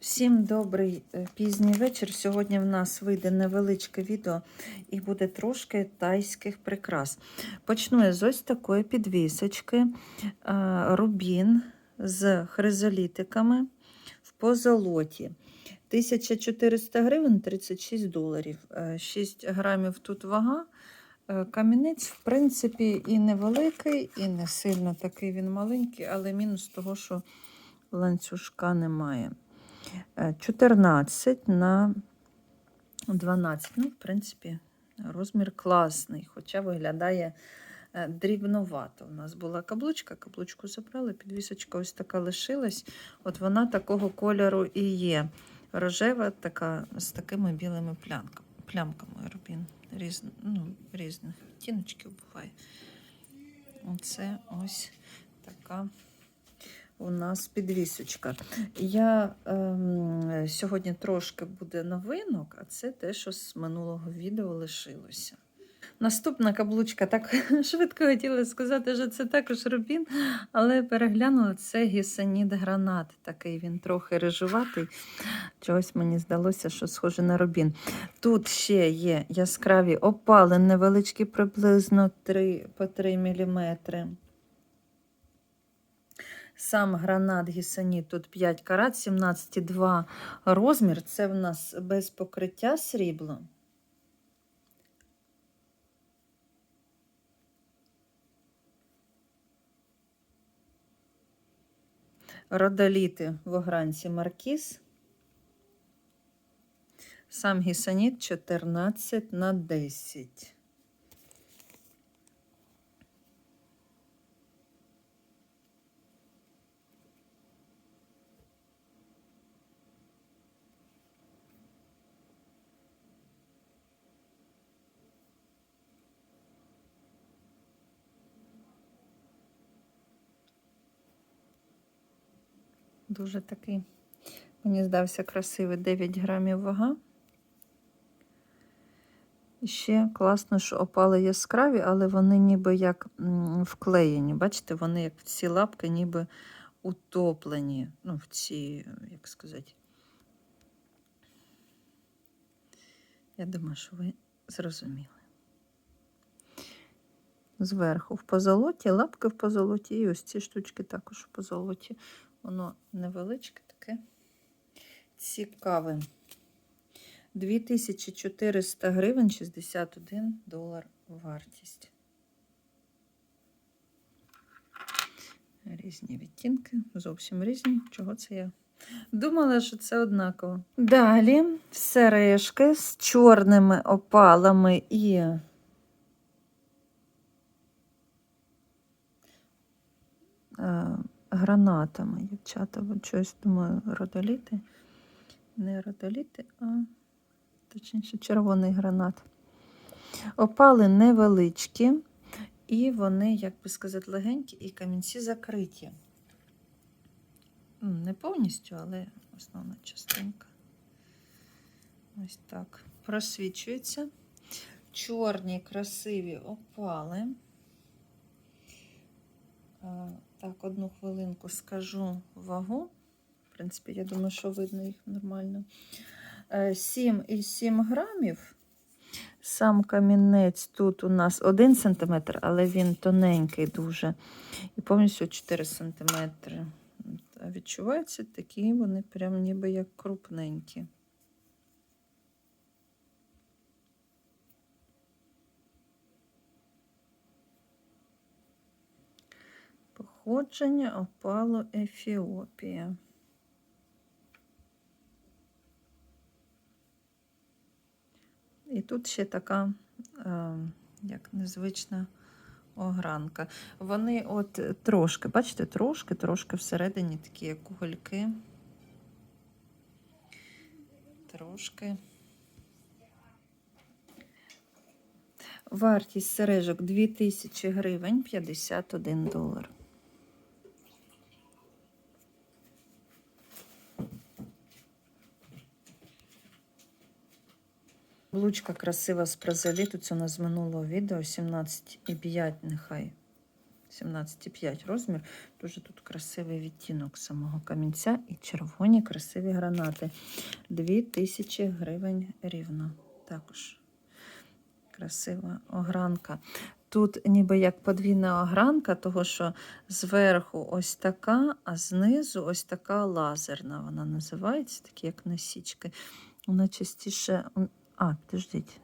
Всім добрий е, пізній вечір. Сьогодні в нас вийде невеличке відео і буде трошки тайських прикрас. Почну я з ось такої підвісочки е, рубін з хризолітиками в позолоті. 1400 гривень 36 доларів. Е, 6 грамів тут вага. Е, Камінець, в принципі, і невеликий, і не сильно такий він маленький, але мінус того, що ланцюжка немає. Е, 14 на 12. Ну, в принципі, розмір класний, хоча виглядає е, дрібновато. У нас була каблучка, каблучку забрали, підвісочка ось така лишилась. От вона такого кольору і є. Рожева, така з такими білими плянками, плямками рубін. Різ, ну, різних відтіночків буває. Оце ось така у нас підвісочка. Я ем, сьогодні трошки буде новинок, а це те, що з минулого відео лишилося. Наступна каблучка, так швидко хотіла сказати, що це також рубін, але переглянула це гісаніт гранат. Такий він трохи рижуватий. Чогось мені здалося, що схоже на рубін. Тут ще є яскраві опали, невеличкі, приблизно 3, по 3 мм. Сам гранат гісаніт тут 5 карат, 17,2 розмір. Це в нас без покриття срібло. Родоліти в огранці маркіз. Сам гісаніт 14 на 10. Дуже такий, мені здався красивий 9 грамів вага. І ще класно, що опали яскраві, але вони ніби як вклеєні. Бачите, вони як ці лапки ніби утоплені. Ну, в ці, як сказати. Я думаю, що ви зрозуміли. Зверху в позолоті, лапки в позолоті, і ось ці штучки також в позолоті. Воно невеличке таке цікаве. 2400 гривень 61 долар вартість. Різні відтінки, зовсім різні. Чого це я? Думала, що це однаково. Далі сережки з чорними опалами і е, гранатами, дівчата. От щось думаю, родоліти. Не родоліти, а точніше червоний гранат. Опали невеличкі, і вони, як би сказати, легенькі, і камінці закриті. Не повністю, але основна частинка. Ось так. Просвічується. Чорні красиві опали. Так, одну хвилинку скажу вагу. В принципі, я думаю, що видно їх нормально. 7,7 грамів. Сам камінець тут у нас 1 см, але він тоненький дуже. І повністю 4 см. А відчуваються такі, вони прям ніби як крупненькі. Походження опало Ефіопія. І тут ще така, е, як незвична огранка. Вони от трошки, бачите, трошки, трошки всередині такі, як кугольки. Трошки. Вартість сережок 2000 гривень 51 долар. Блучка красива з прозоліту, це у нас з минулого відео 17,5 нехай. 17,5 розмір. Дуже тут красивий відтінок самого камінця і червоні красиві гранати. 2000 гривень рівно. Також красива огранка. Тут ніби як подвійна огранка, того що зверху ось така, а знизу ось така лазерна. Вона називається, такі як насічки. Вона частіше. А, підождіть.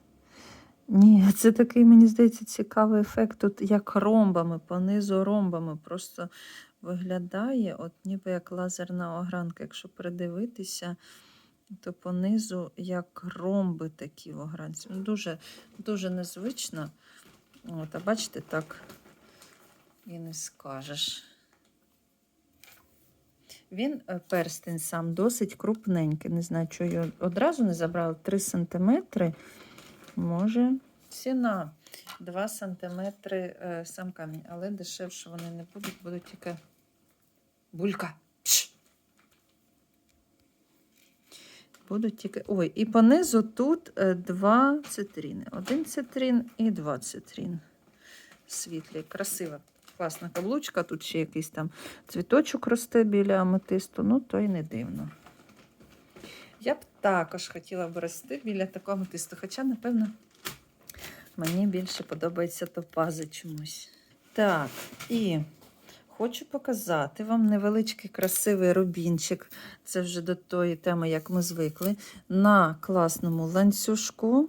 Ні, це такий, мені здається, цікавий ефект. Тут як ромбами, понизу ромбами. Просто виглядає, от ніби як лазерна огранка. Якщо придивитися, то понизу як ромби такі в огранці. Ну, Дуже, дуже незвично. От, а бачите, так і не скажеш. Він е, перстень сам досить крупненький. Не знаю, чого його одразу не забрали. 3 см. Може, ціна 2 см е, сам камінь, але дешевше вони не будуть, будуть тільки булька. Пш! Будуть тільки. Ой, і понизу тут е, два цитріни. Один цитрин і два цитрин. Світлі, красива, класна каблучка. Тут ще якийсь там цвіточок росте біля аметисту, ну то й не дивно. Я б також хотіла б рости біля такого аметисту, хоча, напевно, мені більше подобається топази чомусь. Так, і хочу показати вам невеличкий красивий рубінчик. Це вже до тої теми, як ми звикли. На класному ланцюжку.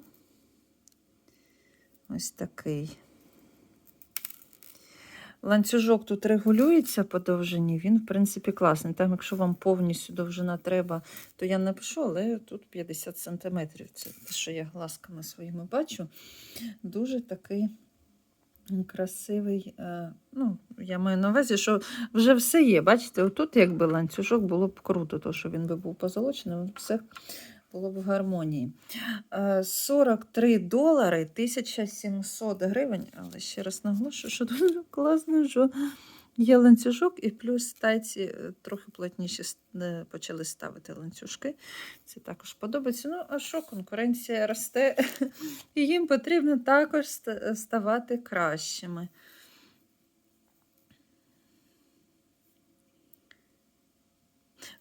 Ось такий. Ланцюжок тут регулюється по довжині, він, в принципі, класний. Там, якщо вам повністю довжина треба, то я напишу, але тут 50 см. Це те, що я глазками своїми бачу. Дуже такий красивий. е, Ну, я маю на увазі, що вже все є. Бачите, отут, якби ланцюжок було б круто, то що він би був позолочений, все було б в гармонії. Е, 43 долари 1700 гривень. Але ще раз наголошую, що дуже класно, що є ланцюжок, і плюс тайці е, трохи плотніші е, почали ставити ланцюжки. Це також подобається. Ну, а що конкуренція росте, і їм потрібно також ставати кращими.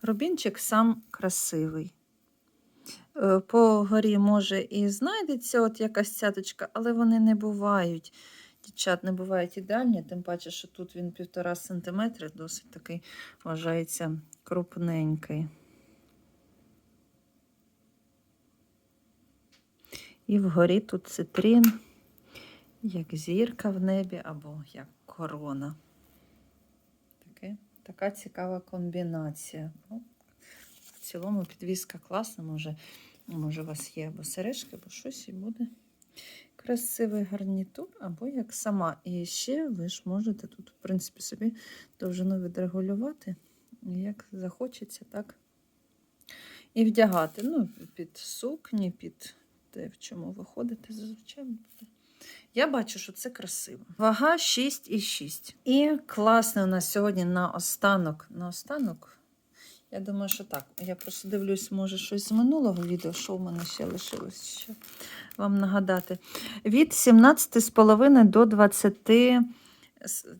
Рубінчик сам красивий. Е, По горі, може, і знайдеться от якась цяточка, але вони не бувають. Дівчат не бувають ідеальні, тим паче, що тут він півтора сантиметри, досить такий вважається крупненький. І вгорі тут цитрин, як зірка в небі або як корона. Така цікава комбінація. Цілому підвіска класна, може, може, у вас є або сережки, або щось і буде красивий гарнітур, або як сама. І ще ви ж можете тут, в принципі, собі довжину відрегулювати, як захочеться, так і вдягати. Ну, під сукні, під те, в чому ви ходите, зазвичай буде. Я бачу, що це красиво. Вага 6,6. І класне у нас сьогодні на останок. На останок. Я думаю, що так. Я просто дивлюсь, може, щось з минулого відео, що в мене ще лишилось ще вам нагадати. Від 17,5 до 20.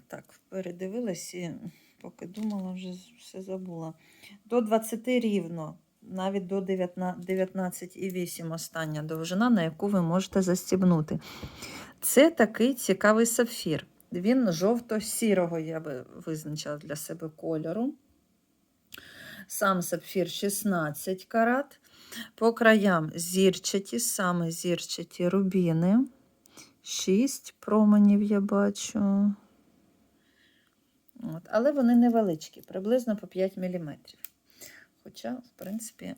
Так, передивилась і поки думала, вже все забула. До 20 рівно, навіть до 19,8 остання довжина, на яку ви можете застібнути. Це такий цікавий сапфір. Він жовто-сірого, я би визначила для себе кольору. Сам сапфір 16 карат. По краям зірчаті, саме зірчаті рубіни. 6 променів я бачу. От. Але вони невеличкі, приблизно по 5 мм. Хоча, в принципі,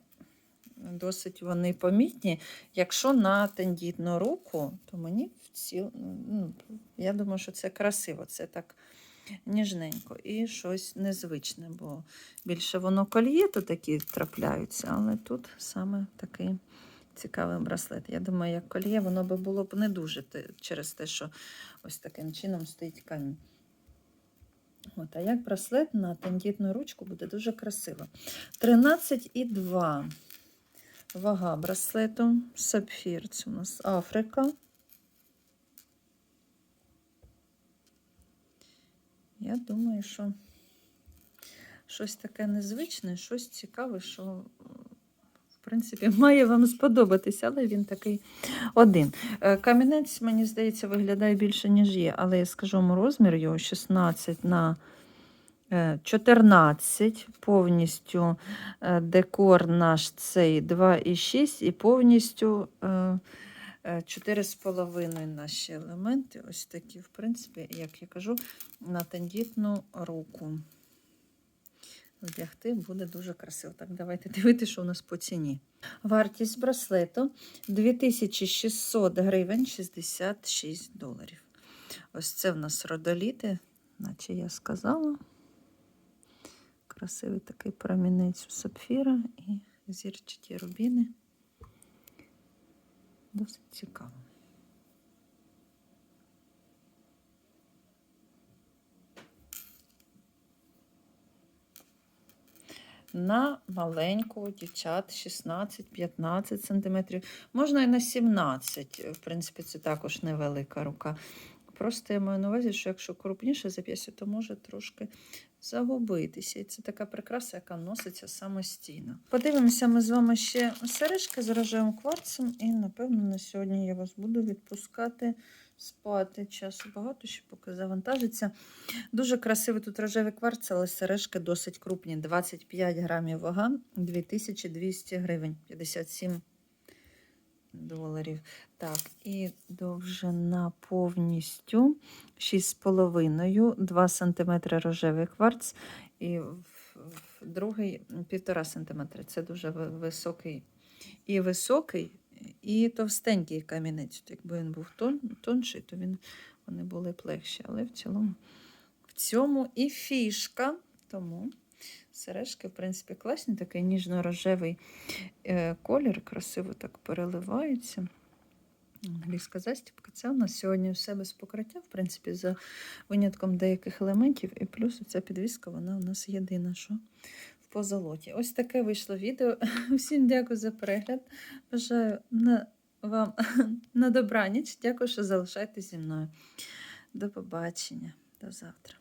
досить вони помітні. Якщо на тендітну руку, то мені в ціл... ну, я думаю, що це красиво. Це так ніжненько і щось незвичне, бо більше воно кольє, то такі трапляються, але тут саме такий цікавий браслет. Я думаю, як кольє, воно би було б не дуже через те, що ось таким чином стоїть камінь. От, а як браслет на тендітну ручку буде дуже красиво. 13,2 вага браслету. Сапфір. Це у нас Африка. Я думаю, що щось таке незвичне, щось цікаве, що, в принципі, має вам сподобатися, але він такий один. Е, Камінець, мені здається, виглядає більше, ніж є, але я скажу вам розмір його 16 на е, 14, повністю е, декор наш цей 2,6 і повністю е, е, 4,5 наші елементи. Ось такі, в принципі, як я кажу, на тендітну руку. Вдягти буде дуже красиво. Так, давайте дивитися, що у нас по ціні. Вартість браслету 2600 гривень 66 доларів. Ось це в нас родоліти, наче я сказала. Красивий такий промінець у сапфіра і зірчаті рубіни. Досить цікаво. На маленьку дівчат 16-15 см. Можна і на 17 В принципі, це також невелика рука. Просто я маю на увазі, що якщо крупніше зап'ястя, то може трошки загубитися. І це така прикраса, яка носиться самостійно. Подивимося ми з вами ще сережки з рожевим кварцем, і, напевно, на сьогодні я вас буду відпускати спати. Часу багато, ще поки завантажиться. Дуже красивий тут рожевий кварц, але сережки досить крупні. 25 грамів вага, 2200 гривень, 57 доларів. Так, і довжина повністю 6,5, 2 см рожевий кварц, і другий 1,5 см. Це дуже високий і високий, і товстенький камінець. Якби він був тон, тонший, то він, вони були б легші. Але в цілому в цьому і фішка. Тому сережки, в принципі, класні, такий ніжно-рожевий е, колір, красиво так переливається. Англійська застібка. Це у нас сьогодні все без покриття, в принципі, за винятком деяких елементів. І плюс ця підвіска, вона у нас єдина, що в позолоті. Ось таке вийшло відео. Всім дякую за перегляд. Бажаю на вам на добраніч. Дякую, що залишаєтесь зі мною. До побачення, до завтра.